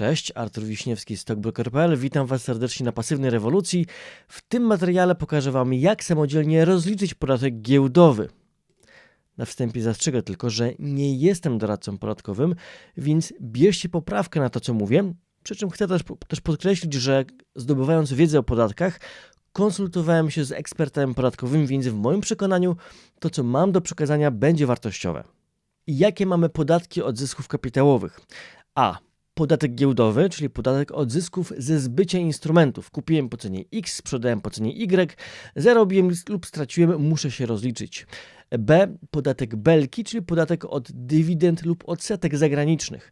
Cześć, Artur Wiśniewski z Stockbroker.pl. Witam Was serdecznie na Pasywnej Rewolucji. W tym materiale pokażę Wam, jak samodzielnie rozliczyć podatek giełdowy. Na wstępie zastrzegę tylko, że nie jestem doradcą podatkowym, więc bierzcie poprawkę na to, co mówię. Przy czym chcę też, też podkreślić, że zdobywając wiedzę o podatkach, konsultowałem się z ekspertem podatkowym, więc w moim przekonaniu to, co mam do przekazania, będzie wartościowe. Jakie mamy podatki od zysków kapitałowych? A. Podatek giełdowy, czyli podatek od zysków ze zbycia instrumentów. Kupiłem po cenie X, sprzedałem po cenie Y, zarobiłem lub straciłem, muszę się rozliczyć. B. Podatek belki, czyli podatek od dywidend lub odsetek zagranicznych.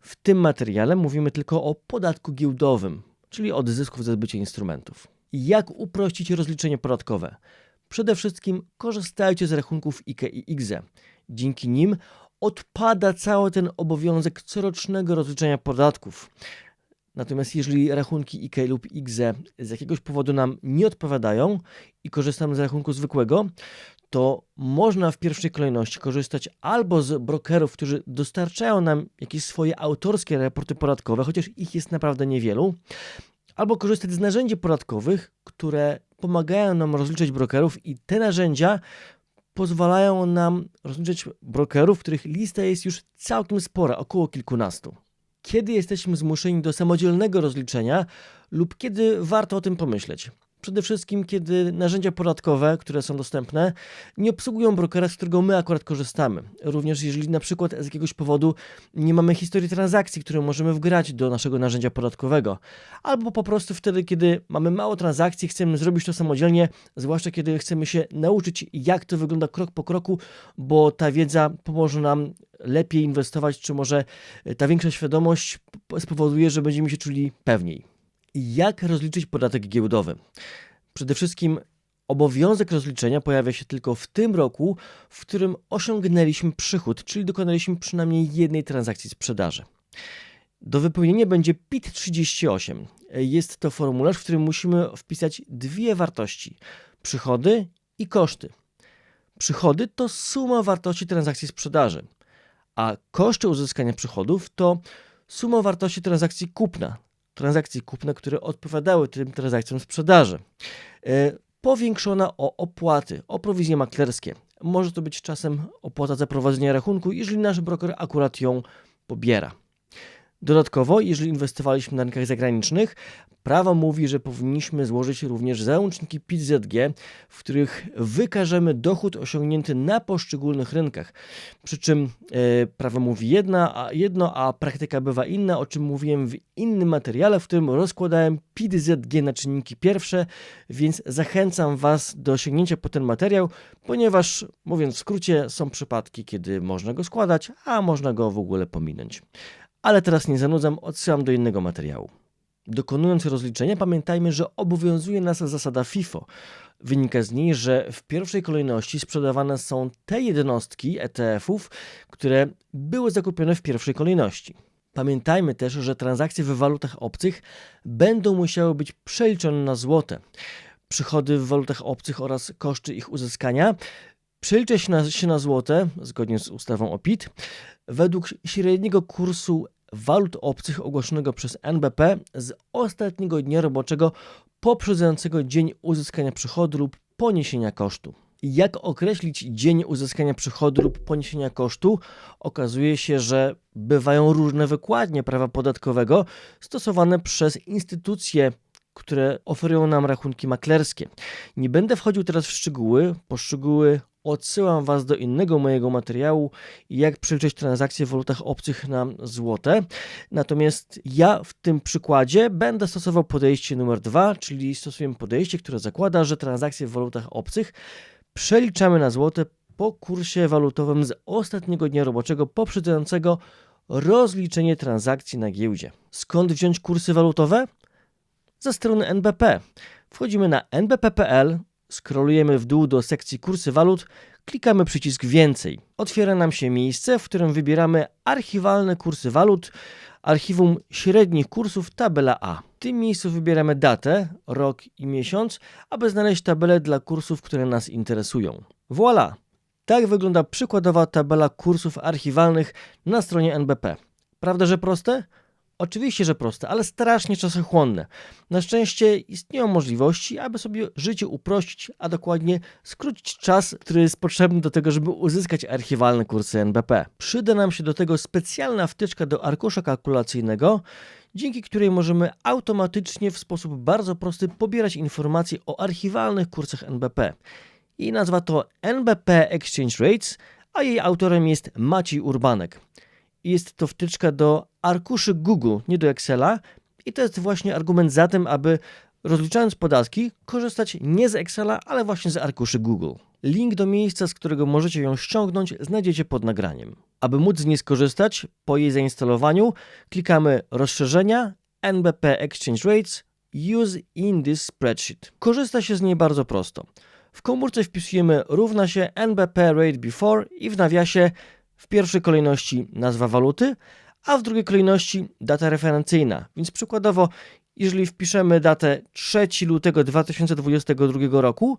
W tym materiale mówimy tylko o podatku giełdowym, czyli od zysków ze zbycia instrumentów. Jak uprościć rozliczenie podatkowe? Przede wszystkim korzystajcie z rachunków IKE i IGZE. Dzięki nim odpada cały ten obowiązek corocznego rozliczenia podatków. Natomiast jeżeli rachunki IKE lub IGZE z jakiegoś powodu nam nie odpowiadają i korzystamy z rachunku zwykłego, to można w pierwszej kolejności korzystać albo z brokerów, którzy dostarczają nam jakieś swoje autorskie raporty podatkowe, chociaż ich jest naprawdę niewielu, albo korzystać z narzędzi podatkowych, które pomagają nam rozliczyć brokerów i te narzędzia pozwalają nam rozliczyć brokerów, których lista jest już całkiem spora, około kilkunastu. Kiedy jesteśmy zmuszeni do samodzielnego rozliczenia lub kiedy warto o tym pomyśleć? Przede wszystkim, kiedy narzędzia podatkowe, które są dostępne, nie obsługują brokera, z którego my akurat korzystamy. Również jeżeli na przykład z jakiegoś powodu nie mamy historii transakcji, które możemy wgrać do naszego narzędzia podatkowego. Albo po prostu wtedy, kiedy mamy mało transakcji, chcemy zrobić to samodzielnie, zwłaszcza kiedy chcemy się nauczyć, jak to wygląda krok po kroku, bo ta wiedza pomoże nam lepiej inwestować, czy może ta większa świadomość spowoduje, że będziemy się czuli pewniej. Jak rozliczyć podatek giełdowy? Przede wszystkim obowiązek rozliczenia pojawia się tylko w tym roku, w którym osiągnęliśmy przychód, czyli dokonaliśmy przynajmniej jednej transakcji sprzedaży. Do wypełnienia będzie PIT 38. Jest to formularz, w którym musimy wpisać dwie wartości: przychody i koszty. Przychody to suma wartości transakcji sprzedaży, a koszty uzyskania przychodów to suma wartości transakcji kupna, transakcji kupna, które odpowiadały tym transakcjom sprzedaży. E, powiększona o opłaty, o prowizje maklerskie. Może to być czasem opłata za prowadzenie rachunku, jeżeli nasz broker akurat ją pobiera. Dodatkowo, jeżeli inwestowaliśmy na rynkach zagranicznych, prawo mówi, że powinniśmy złożyć również załączniki PIT-ZG, w których wykażemy dochód osiągnięty na poszczególnych rynkach. Przy czym e, prawo mówi jedna, a jedno, a praktyka bywa inna, o czym mówiłem w innym materiale, w którym rozkładałem PIT-ZG na czynniki pierwsze, więc zachęcam Was do sięgnięcia po ten materiał, ponieważ, mówiąc w skrócie, są przypadki, kiedy można go składać, a można go w ogóle pominąć. Ale teraz nie zanudzam, odsyłam do innego materiału. Dokonując rozliczenia, pamiętajmy, że obowiązuje nas zasada FIFO. Wynika z niej, że w pierwszej kolejności sprzedawane są te jednostki ETF-ów, które były zakupione w pierwszej kolejności. Pamiętajmy też, że transakcje w walutach obcych będą musiały być przeliczone na złote. Przychody w walutach obcych oraz koszty ich uzyskania przelicza się na, się na złote, zgodnie z ustawą o PIT, według średniego kursu walut obcych ogłoszonego przez NBP z ostatniego dnia roboczego poprzedzającego dzień uzyskania przychodu lub poniesienia kosztu. Jak określić dzień uzyskania przychodu lub poniesienia kosztu? Okazuje się, że bywają różne wykładnie prawa podatkowego stosowane przez instytucje które oferują nam rachunki maklerskie. Nie będę wchodził teraz w szczegóły, poszczegóły odsyłam Was do innego mojego materiału, jak przeliczyć transakcje w walutach obcych na złote. Natomiast ja w tym przykładzie będę stosował podejście numer dwa, czyli stosujemy podejście, które zakłada, że transakcje w walutach obcych przeliczamy na złote po kursie walutowym z ostatniego dnia roboczego poprzedzającego rozliczenie transakcji na giełdzie. Skąd wziąć kursy walutowe? Ze strony NBP. Wchodzimy na nbp.pl, Skrolujemy w dół do sekcji kursy walut, klikamy przycisk więcej. Otwiera nam się miejsce, w którym wybieramy archiwalne kursy walut, archiwum średnich kursów tabela A. W tym miejscu wybieramy datę, rok i miesiąc, aby znaleźć tabelę dla kursów, które nas interesują. Voilà! Tak wygląda przykładowa tabela kursów archiwalnych na stronie NBP. Prawda, że proste? Oczywiście, że proste, ale strasznie czasochłonne. Na szczęście istnieją możliwości, aby sobie życie uprościć, a dokładnie skrócić czas, który jest potrzebny do tego, żeby uzyskać archiwalne kursy NBP. Przyda nam się do tego specjalna wtyczka do arkusza kalkulacyjnego, dzięki której możemy automatycznie w sposób bardzo prosty pobierać informacje o archiwalnych kursach NBP. Jej nazwa to NBP Exchange Rates, a jej autorem jest Maciej Urbanek. Jest to wtyczka do arkuszy Google, nie do Excela, i to jest właśnie argument za tym, aby rozliczając podatki, korzystać nie z Excela, ale właśnie z arkuszy Google. Link do miejsca, z którego możecie ją ściągnąć, znajdziecie pod nagraniem. Aby móc z niej skorzystać, po jej zainstalowaniu klikamy rozszerzenia NBP Exchange Rates Use in this spreadsheet. Korzysta się z niej bardzo prosto. W komórce wpisujemy równa się NBP rate before i w nawiasie w pierwszej kolejności nazwa waluty, a w drugiej kolejności data referencyjna. Więc przykładowo, jeżeli wpiszemy datę 3 lutego 2022 roku,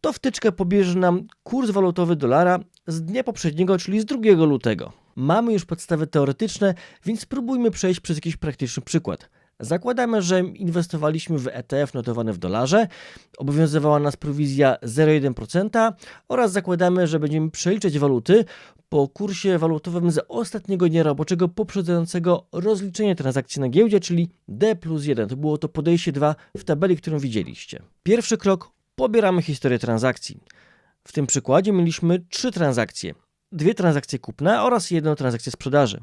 to wtyczka pobierze nam kurs walutowy dolara z dnia poprzedniego, czyli z 2 lutego. Mamy już podstawy teoretyczne, więc spróbujmy przejść przez jakiś praktyczny przykład. Zakładamy, że inwestowaliśmy w ETF notowany w dolarze, obowiązywała nas prowizja 0,1% oraz zakładamy, że będziemy przeliczać waluty po kursie walutowym z ostatniego dnia roboczego poprzedzającego rozliczenie transakcji na giełdzie, czyli D plus 1. To było to podejście 2 w tabeli, którą widzieliście. Pierwszy krok pobieramy historię transakcji. W tym przykładzie mieliśmy trzy transakcje. Dwie transakcje kupna oraz jedną transakcję sprzedaży.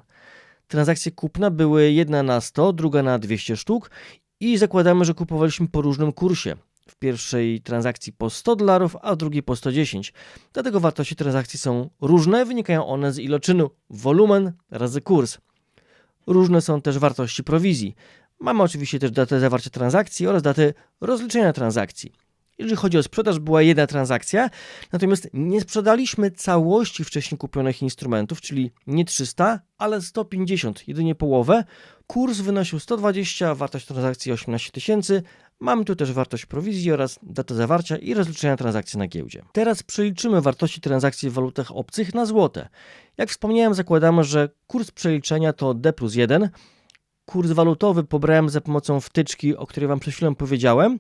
Transakcje kupna były jedna na 100, druga na 200 sztuk i zakładamy, że kupowaliśmy po różnym kursie. W pierwszej transakcji po 100 dolarów, a w drugiej po 110. Dlatego wartości transakcji są różne, wynikają one z iloczynu wolumen razy kurs. Różne są też wartości prowizji. Mamy oczywiście też datę zawarcia transakcji oraz datę rozliczenia transakcji. Jeżeli chodzi o sprzedaż, była jedna transakcja, natomiast nie sprzedaliśmy całości wcześniej kupionych instrumentów, czyli nie 300, ale 150, jedynie połowę. Kurs wynosił 120, wartość transakcji 18 tysięcy. Mamy tu też wartość prowizji oraz datę zawarcia i rozliczenia transakcji na giełdzie. Teraz przeliczymy wartości transakcji w walutach obcych na złote. Jak wspomniałem, zakładamy, że kurs przeliczenia to D plus 1. Kurs walutowy pobrałem za pomocą wtyczki, o której Wam przed chwilą powiedziałem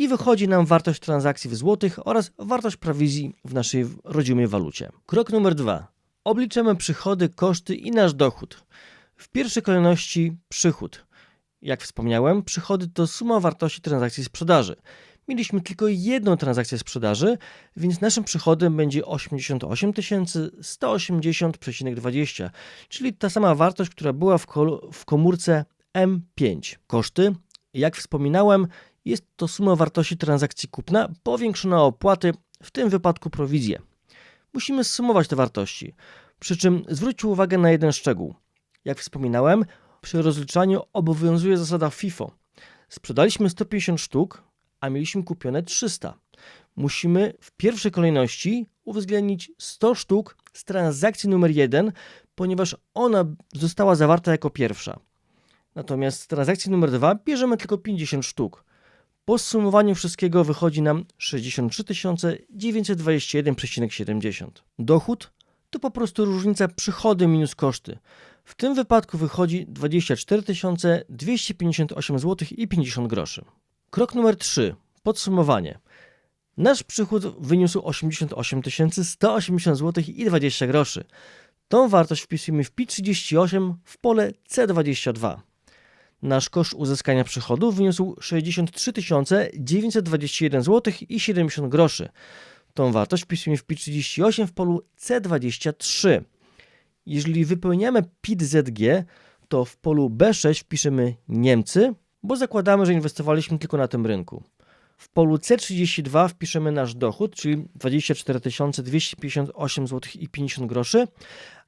i wychodzi nam wartość transakcji w złotych oraz wartość prowizji w naszej rodzimej walucie. Krok numer dwa. Obliczymy przychody, koszty i nasz dochód. W pierwszej kolejności przychód. Jak wspomniałem, przychody to suma wartości transakcji sprzedaży. Mieliśmy tylko jedną transakcję sprzedaży, więc naszym przychodem będzie 88 180,20, czyli ta sama wartość, która była w, w komórce M5. Koszty, jak wspominałem, jest to suma wartości transakcji kupna powiększona o opłaty, w tym wypadku prowizję. Musimy zsumować te wartości. Przy czym zwróćcie uwagę na jeden szczegół. Jak wspominałem, przy rozliczaniu obowiązuje zasada FIFO. Sprzedaliśmy 150 sztuk, a mieliśmy kupione 300. Musimy w pierwszej kolejności uwzględnić 100 sztuk z transakcji numer 1, ponieważ ona została zawarta jako pierwsza. Natomiast z transakcji numer 2 bierzemy tylko 50 sztuk. Po zsumowaniu wszystkiego wychodzi nam 63 921,70. Dochód to po prostu różnica przychody minus koszty. W tym wypadku wychodzi 24 258 zł i 50 groszy. Krok numer 3. Podsumowanie. Nasz przychód wyniósł 88 180 zł i 20 groszy. Tą wartość wpisujemy w PIT38 w pole C22. Nasz koszt uzyskania przychodów wyniósł 63 921 zł i 70 groszy. Tą wartość wpisujemy w PIT38 w polu C23. Jeżeli wypełniamy PIT-ZG, to w polu B6 wpiszemy Niemcy, bo zakładamy, że inwestowaliśmy tylko na tym rynku. W polu C32 wpiszemy nasz dochód, czyli 24 258 zł i 50 groszy,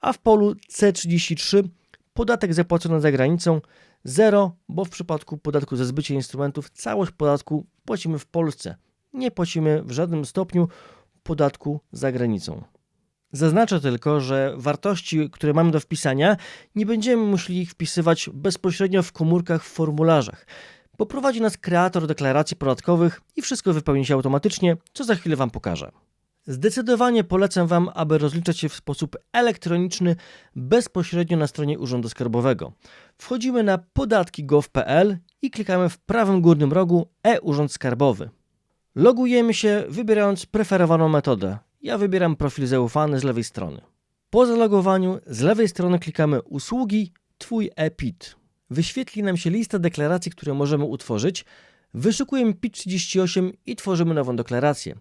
a w polu C33 podatek zapłacony za granicą 0, bo w przypadku podatku za zbycie instrumentów całość podatku płacimy w Polsce. Nie płacimy w żadnym stopniu podatku za granicą. Zaznaczę tylko, że wartości, które mamy do wpisania, nie będziemy musieli ich wpisywać bezpośrednio w komórkach w formularzach. Poprowadzi nas kreator deklaracji podatkowych i wszystko wypełni się automatycznie, co za chwilę Wam pokażę. Zdecydowanie polecam Wam, aby rozliczać się w sposób elektroniczny bezpośrednio na stronie Urzędu Skarbowego. Wchodzimy na podatki.gov.pl i klikamy w prawym górnym rogu e-Urząd Skarbowy. Logujemy się, wybierając preferowaną metodę. Ja wybieram profil zaufany z lewej strony. Po zalogowaniu z lewej strony klikamy Usługi Twój e-PIT. Wyświetli nam się lista deklaracji, które możemy utworzyć. Wyszukujemy PIT-38 i tworzymy nową deklarację.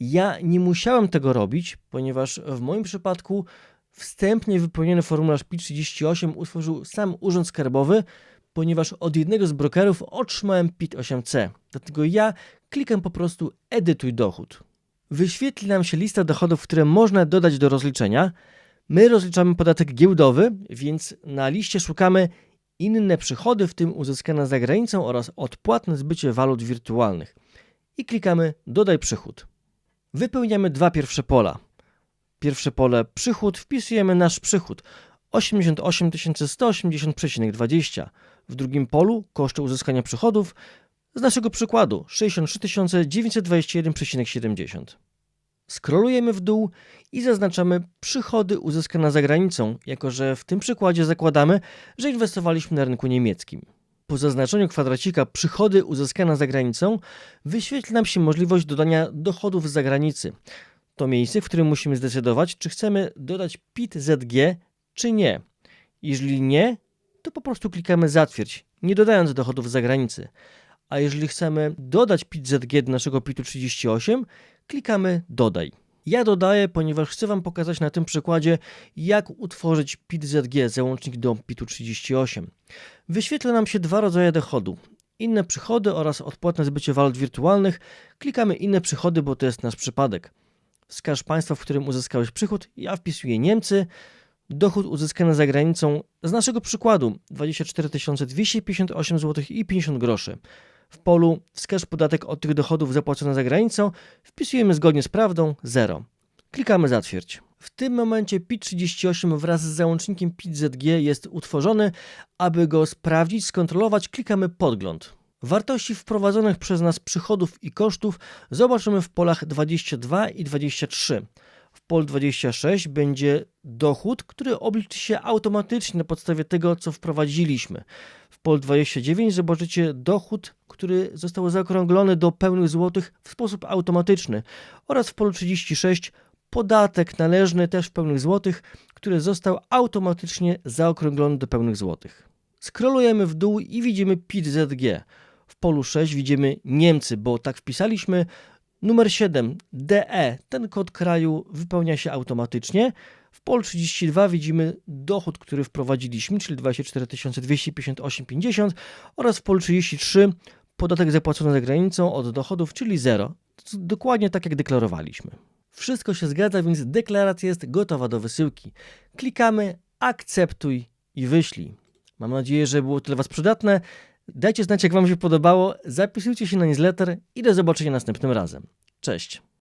Ja nie musiałem tego robić, ponieważ w moim przypadku wstępnie wypełniony formularz PIT-38 utworzył sam Urząd Skarbowy, ponieważ od jednego z brokerów otrzymałem PIT-8C. Dlatego ja klikam po prostu Edytuj dochód. Wyświetli nam się lista dochodów, które można dodać do rozliczenia. My rozliczamy podatek giełdowy, więc na liście szukamy inne przychody, w tym uzyskane za granicą oraz odpłatne zbycie walut wirtualnych. I klikamy Dodaj przychód. Wypełniamy dwa pierwsze pola. Pierwsze pole przychód, wpisujemy nasz przychód 88 180,20. W drugim polu koszty uzyskania przychodów z naszego przykładu 63 921,70. Scrollujemy w dół i zaznaczamy przychody uzyskane za granicą, jako że w tym przykładzie zakładamy, że inwestowaliśmy na rynku niemieckim. Po zaznaczeniu kwadracika przychody uzyskane za granicą wyświetli nam się możliwość dodania dochodów z zagranicy. To miejsce, w którym musimy zdecydować, czy chcemy dodać PIT-ZG, czy nie. Jeżeli nie, to po prostu klikamy zatwierdź, nie dodając dochodów z zagranicy. A jeżeli chcemy dodać PIT-ZG do naszego PIT-u 38, klikamy dodaj. Ja dodaję, ponieważ chcę Wam pokazać na tym przykładzie, jak utworzyć PIT-ZG, załącznik do PIT-u 38. Wyświetla nam się dwa rodzaje dochodu. Inne przychody oraz odpłatne zbycie walut wirtualnych. Klikamy inne przychody, bo to jest nasz przypadek. Wskaż państwo, w którym uzyskałeś przychód. Ja wpisuję Niemcy. Dochód uzyskany za granicą z naszego przykładu 24 258 zł i 50 groszy. W polu wskaż podatek od tych dochodów zapłaconych za granicą, wpisujemy zgodnie z prawdą 0. Klikamy zatwierdź. W tym momencie PIT-38 wraz z załącznikiem PIT-ZG jest utworzony. Aby go sprawdzić, skontrolować, klikamy podgląd. Wartości wprowadzonych przez nas przychodów i kosztów zobaczymy w polach 22 i 23. W polu 26 będzie dochód, który obliczy się automatycznie na podstawie tego, co wprowadziliśmy. W polu 29 zobaczycie dochód, który został zaokrąglony do pełnych złotych w sposób automatyczny oraz w polu 36 podatek należny też w pełnych złotych, który został automatycznie zaokrąglony do pełnych złotych. Scrollujemy w dół i widzimy PIT-ZG. W polu 6 widzimy Niemcy, bo tak wpisaliśmy. Numer 7 DE, ten kod kraju wypełnia się automatycznie. W polu 32 widzimy dochód, który wprowadziliśmy, czyli 24 258,50 oraz w polu 33 podatek zapłacony za granicą od dochodów, czyli 0. Dokładnie tak jak deklarowaliśmy. Wszystko się zgadza, więc deklaracja jest gotowa do wysyłki. Klikamy akceptuj i wyślij. Mam nadzieję, że było to dla Was przydatne. Dajcie znać, jak Wam się podobało, zapisujcie się na newsletter i do zobaczenia następnym razem. Cześć!